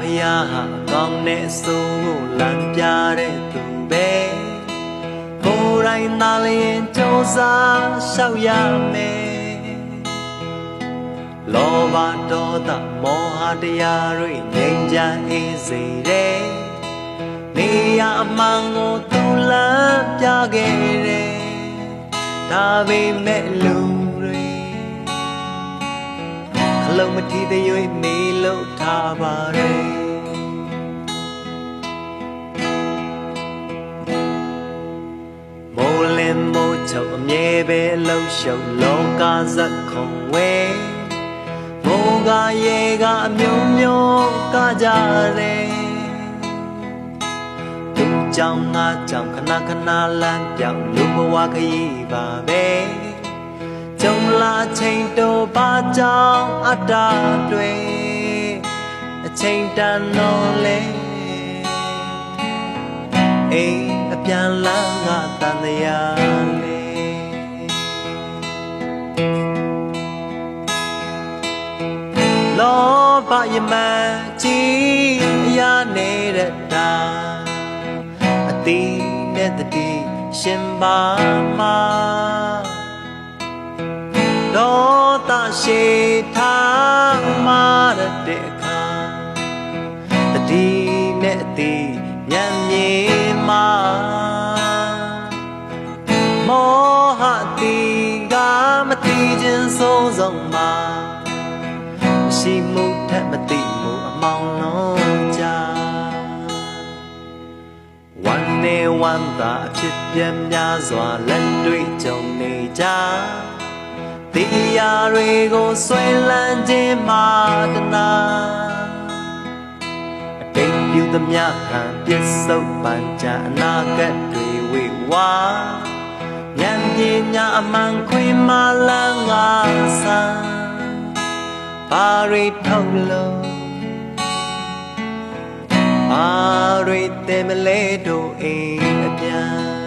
ဖယားဟာကောင်းတဲ့အစိုးကိုလမ်းပြတဲ့သူပဲကိုယ်တိုင်သာလျင်စူးစမ်းရှောက်ရမယ်လောဘဒေါသမောဟတရားတွေငြိမ်းချမ်းအေးစေတဲ့နေရအမှန်ကိုသူလမ်းပြခဲ့တယ်ဒါပေမဲ့လူ တွေခလုံးမထီသေး၍မေးလို့ထားပါရဲ့မိုးလင်းမိုးချုပ်အမြဲပဲလှုပ်ရှုပ်လောကဇက်ခုံဝဲမိုးကရေကအမျိုးမျိုးကကြတယ်သူကြောင့်ငါကြောင့်ခဏခဏလမ်းပြောင်းလူဘဝခရီးပါပဲကြုံ လာချိန်တော့ဘာကြောင့်အတားတွေအချိန်တန်တော့လေအိမ်အပြန်လန်းကတန်တရားလေလောဘယမကြီးအရာနေတဲ့တာအတိနဲ့တတိရှင်ပါမှာ ရှေထားမာရတဲ့အခါတတိနဲ့တိညံမြေမာမောဟတိကမတိခြင်းဆုံးဆုံးမာမရှိမှုထက်မတိမှုအမောင်လုံးကြဝန်နေဝန်သာအဖြစ်ပြများစွာလက်တွေ့ကြုံနေကြ တရားတွေကိုဆွဲလန်းခြင်းမာတနာအတိတ်ပြုသမျှဟန်ပြစ္ဆုတ်ပန်ကြအနာဂတ်တွေဝေဝါဉာဏ်ပညာအမှန်ခွေမာလန်းငါဆန်းပါရိထုတ်လို့ပါရိတဲမလဲတို့အိမ်အပြန်